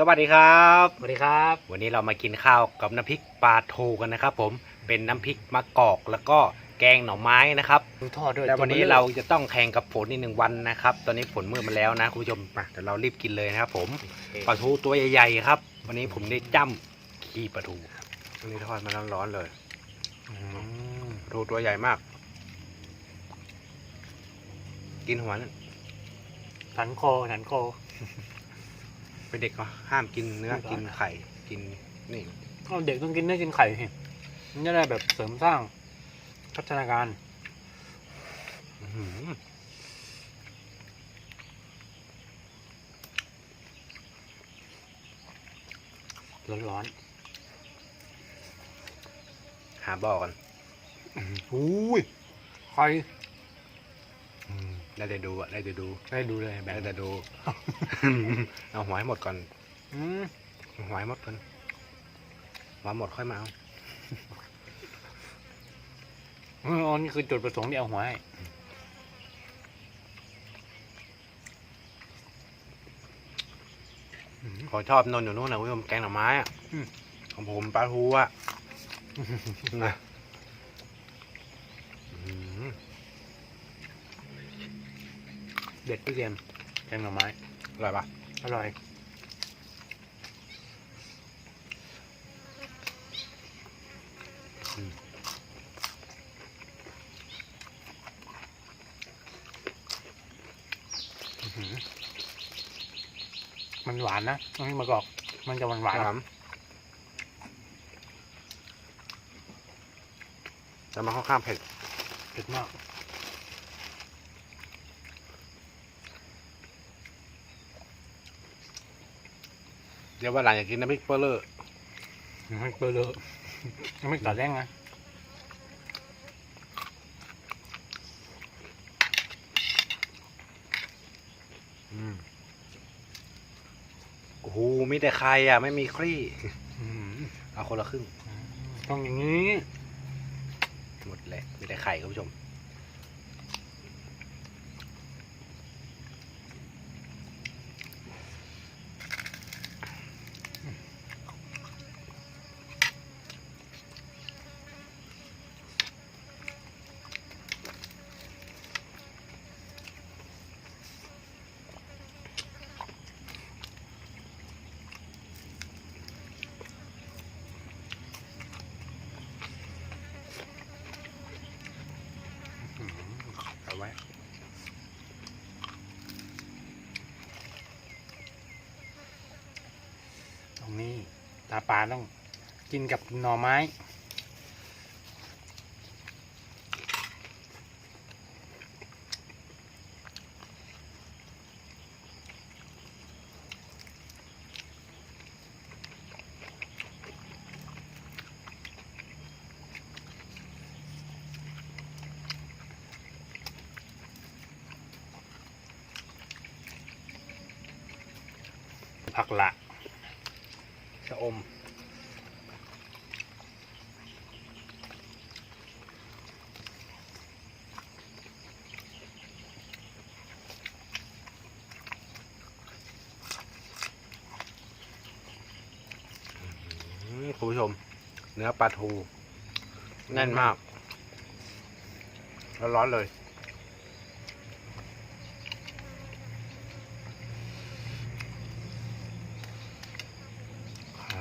สวัสดีครับ สวัสดีครับ วันนี้เรามากินข้าวกับน้ำพริกปลาทูกันนะครับผม เป็นน้ำพริกมะกอกแล้วก็แกงหน่อไม้นะครับดูทอดด้วยแต่วันนี้ตัวบลอเราจะต้องแข่งกับฝนอีกหนึ่งวันนะครับ ตอนนี้ฝนมืดมาแล้วนะคุณผู้ชมมาเดี๋ยวเรารีบกินเลยนะครับผม ปลาทูตัวใหญ่ๆครับ วันนี้ผมได้จ้ำขี้ปลาทูวันนี้ทอดมาร้อนๆเลยอืมปลาทูตัวใหญ่มาก กินหัวนั่นสันคอสันคอ เป็นเด็กก็ห้ามกินเนื้อไม่ได้กินไข่กินนี่เอาเด็กต้องกินเนื้อกินไข่สิมันจะได้แบบเสริมสร้างพัฒนาการอื้อหือร้อนหาบ่อกัน ๆอุ้ยไข่อืม ได้แต่ดูอะได้แต่ดูได้ดูเลยแบได้บแต่ดู เอาหัวให้หมดก่อนอืมเอาหัวให้หมดก่อนหัวหมดค่อยมาเอาอ๋อนี่คือจุดประสงค์ที่เอาหัวให้ขอชอบนนท์อยู่นู่นนะคุณผู้ชมแกงหน่อไม้อะของผมปลาทูอะนะอื้อหือ เด็ดพี่เกมแกงหน่อไม้ อร่อยปะอร่อยอื้อหือมันหวานนะต้องให้มากอก มันจะหวานหวานครับจะมาค่อนข้างเผ็ด เผ็ดมาก เดี๋ยววันหลังอยากกินน้ำพริกเปอร์เลอร์ยังไม่เปลือะยังไม่ตัดแรงนะอืมโอ้โหมีแต่ไข่อะไม่มีคลี่อื้อหือเอาคนละครึ่ง ต้องอย่างนี้ หมดแหละมีแต่ไข่คุณผู้ชม เอาไว้ ตรงนี้ ตาปลาต้องกินกับหน่อไม้ ผักละ ชะอม คุณผู้ชม เนื้อปลาทู แน่นมาก ร้อนๆเลย ไข่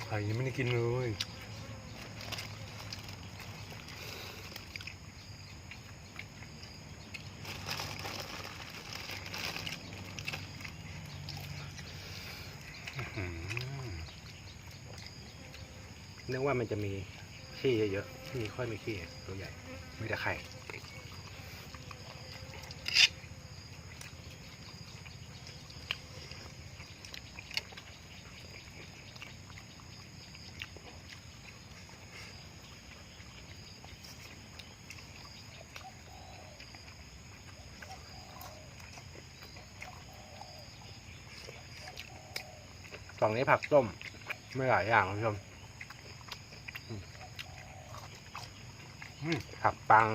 ไข่ยังไม่ได้กินเลยอื้อหือนึกว่ามันจะมีขี้เยอะๆที่ค่อยมีขี้ตัวใหญ่มีแต่ไข่ ฝั่งนี้ผักต้ม ไม่หลายอย่างคุณผู้ชมผักปัง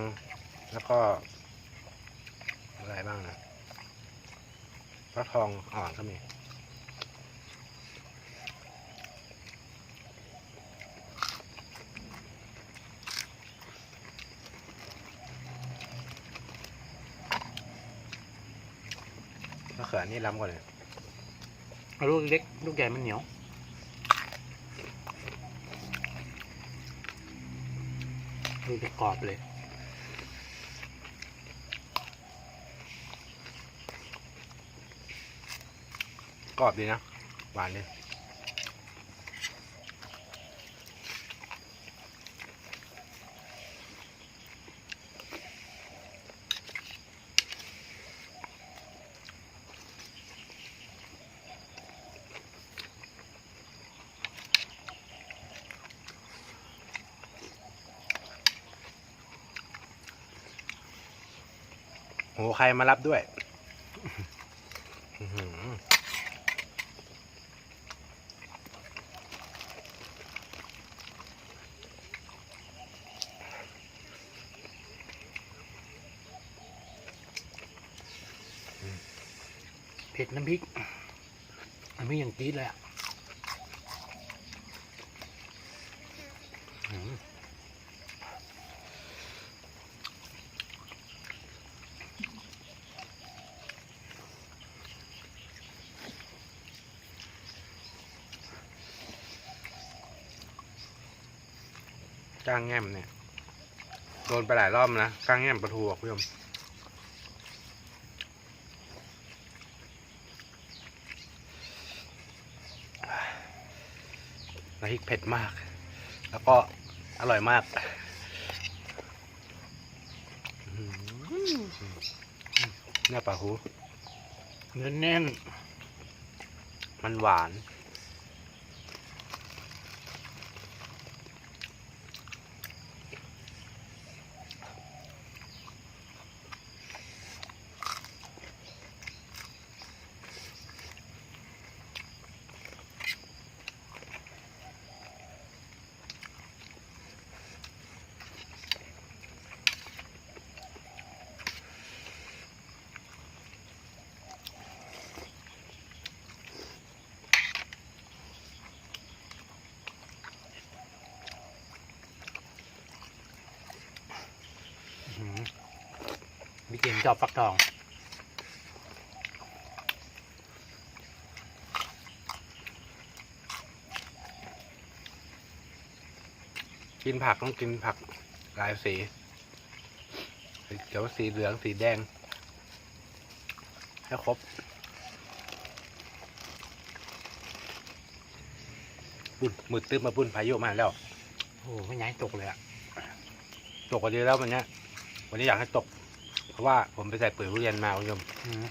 แล้วก็ อะไรบ้างนะฟักทองอ่อนก็มีมะเขือนี่ล้ำกว่าเลย เอาลูกเล็กลูกใหญ่มันเหนียวลูกจะกรอบเลยกรอบดีนะ หวานดี โหใครมารับด้วยเผ็ดน้ำพริกน้ำพริกอย่างจี๊ดเลยอะ อืมจ้างแง่มเนี่ย โดนไปหลายรอบนะจ้างแง่มปลาทูอะคุณผู้ชมน้ำพริกเผ็ดมาก แล้วก็อร่อยมากอื้อหือเนี่ยปลาหูเนื้อแน่น มันหวาน อื้อหือพี่เกมชอบฟักทอง กินผักต้องกินผักหลายสี สีเขียวสีเหลืองสีแดง ให้ครบบุญมืดตื้มมาบุญพายุมาแล้ว โอ้ไม่ย้ายตกเลยอะตกกันดีแล้ววันเนี้ย วันนี้อยากให้ตก เพราะว่าผมไปใส่ปุ๋ยทุเรียนมาคุณผู้ชมอืม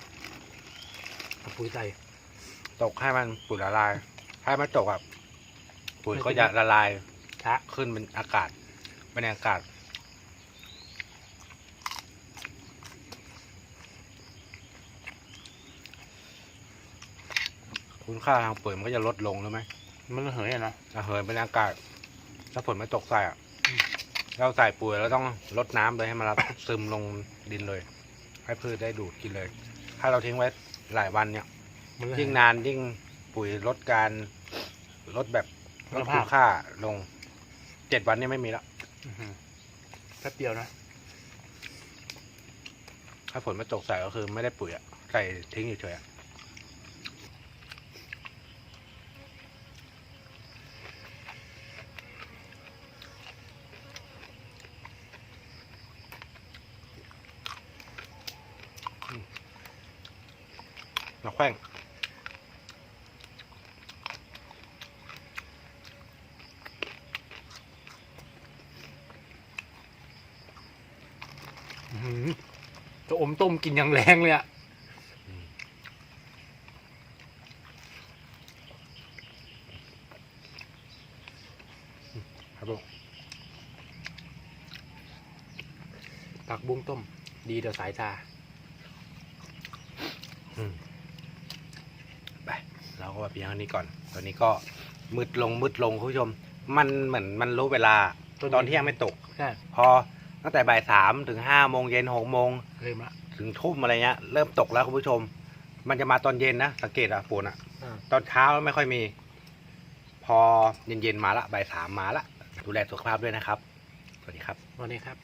เอาปุ๋ยใส่ตกให้มันปุ๋ยละลาย ให้มันตกแบบปุ๋ยก็จะละลายช้าขึ้นเป็นอากาศเป็นอากาศคุณค่าทางปุ๋ยมันก็จะลดลงรู้ไหมมันระเหยอะเนาะระเหยเป็นอากาศ ถ้าฝนไม่ตกใส่อะอืม เราใส่ปุ๋ยแล้วต้องลดน้ำเลยให้มันรับ ซึมลงดินเลย ให้พืชได้ดูดกินเลย ถ้าเราทิ้งไว้หลายวันเนี่ย มันระเหยิ่งนานยิ่งปุ๋ยลดการลดแบบลดคุณค่าลงเจ็ดวันนี้ไม่มีแล้วอื้อหือแป๊บเดียวนะ ถ้าฝนไม่ตกใส่ก็คือไม่ได้ปุ๋ยอะใส่ทิ้งเฉยๆอะ มาแขว้งอื้อหือจะอมต้มกินอย่างแรงเลยอะครับผมผักบุ้งต้ม ดีต่อสายตาอืม เราก็แบบเพียงเท่านี้ก่อน ตอนนี้ก็มืดลงมืดลงคุณผู้ชม มันเหมือนมันรู้เวลาตอนที่ยังไม่ตก ใช่พอตั้งแต่บ่ายสามถึงห้าโมงเย็นหกโมงเริ่มละถึงทุ่มอะไรเงี้ยเริ่มตกแล้วคุณผู้ชม มันจะมาตอนเย็นนะสังเกตอะฝนอะอ่าตอนเช้าไม่ค่อยมี พอเย็นๆมาละบ่ายสามมาละดูแลสุขภาพด้วยนะครับ สวัสดีครับ วันนี้ครับ